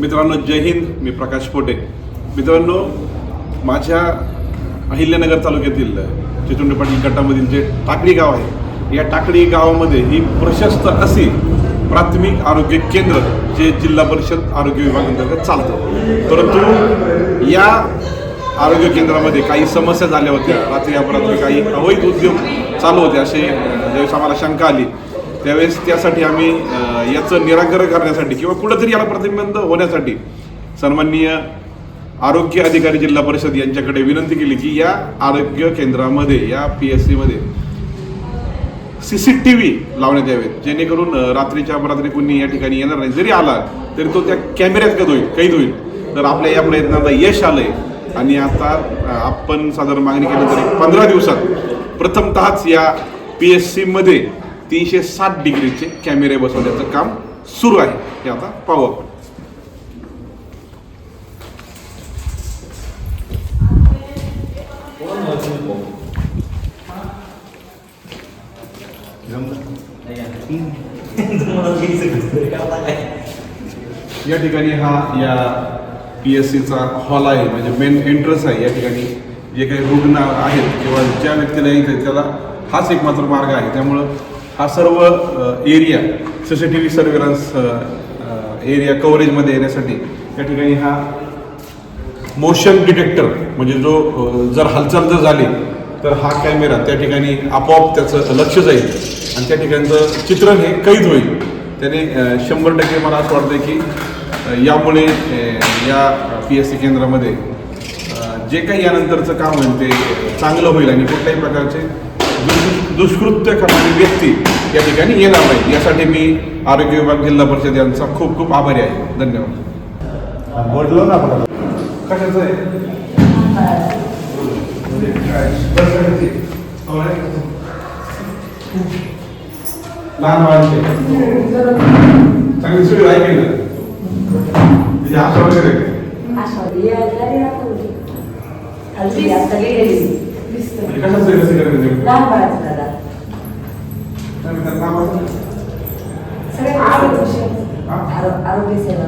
मित्रांनो जय हिंद मी प्रकाश पोटे. मित्रांनो माझ्या अहिल्यानगर तालुक्यातील चितुंडे पाटील गटामधील जे टाकळी गाव आहे या टाकडी गावामध्ये ही प्रशस्त अशी प्राथमिक आरोग्य केंद्र जे जिल्हा परिषद आरोग्य विभागांतर्गत चालतं. परंतु या आरोग्य केंद्रामध्ये काही समस्या झाल्या होत्या. रात्री अपरात्री काही अवैध उद्योग चालू होते असे ज्यावेळेस आम्हाला शंका आली. त्यावेळेस त्यासाठी आम्ही याचं निराकरण करण्यासाठी किंवा कुठंतरी याला प्रतिबंध होण्यासाठी सन्माननीय आरोग्य अधिकारी जिल्हा परिषद यांच्याकडे विनंती केली की या आरोग्य केंद्रामध्ये या पी एस सीमध्ये सी सी टी व्ही लावण्यात यावेत. जेणेकरून रात्रीच्या अपरात्री कोणी या ठिकाणी येणार नाही. जरी आला तरी तो त्या कॅमेऱ्यात कैद होईल? कैद होईल? तर आपल्या या प्रयत्नाला यश आलंय. आणि आता आपण साधारण मागणी केली तरी पंधरा दिवसात प्रथमतःच या पी एस सीमध्ये तीनशे साठ डिग्रीचे कॅमेरे बसवण्याचं काम सुरू आहे. हे आता पाहू आपण. या ठिकाणी हा या पी एस सीचा हॉल आहे म्हणजे मेन एंट्रन्स आहे. या ठिकाणी जे काही रुग्ण आहेत किंवा ज्या व्यक्तीला येते त्याला हाच एकमात्र मार्ग आहे. त्यामुळं हा सर्व area C C T V surveillance area कव्हरेजमध्ये येण्यासाठी या ठिकाणी हा मोशन डिटेक्टर म्हणजे जो जर हालचाल जर झाली तर हा कॅमेरा त्या ठिकाणी आपोआप त्याचं लक्ष जाईल आणि त्या ठिकाणचं चित्रण हे कैद होईल. त्याने शंभर टक्के मला असं वाटतं की यामुळे या पी एस सी केंद्रामध्ये जे काही यानंतरचं काम होईल ते चांगलं होईल आणि कुठल्याही प्रकारचे दुष्कृत्य करणारी व्यक्ती या ठिकाणी येणार नाही यासाठी मी आरोग्य विभाग जिल्हा परिषद यांचा खूप खूप आभारी आहे धन्यवाद बोललो ना आपण कशाचं आहे म्हणजे? लहान बाळांचे चांगली आहे? म्हणजे आशा वगैरे आहे. म्हणजे कशाचं आहे लसीकरण आरोग्य सेवा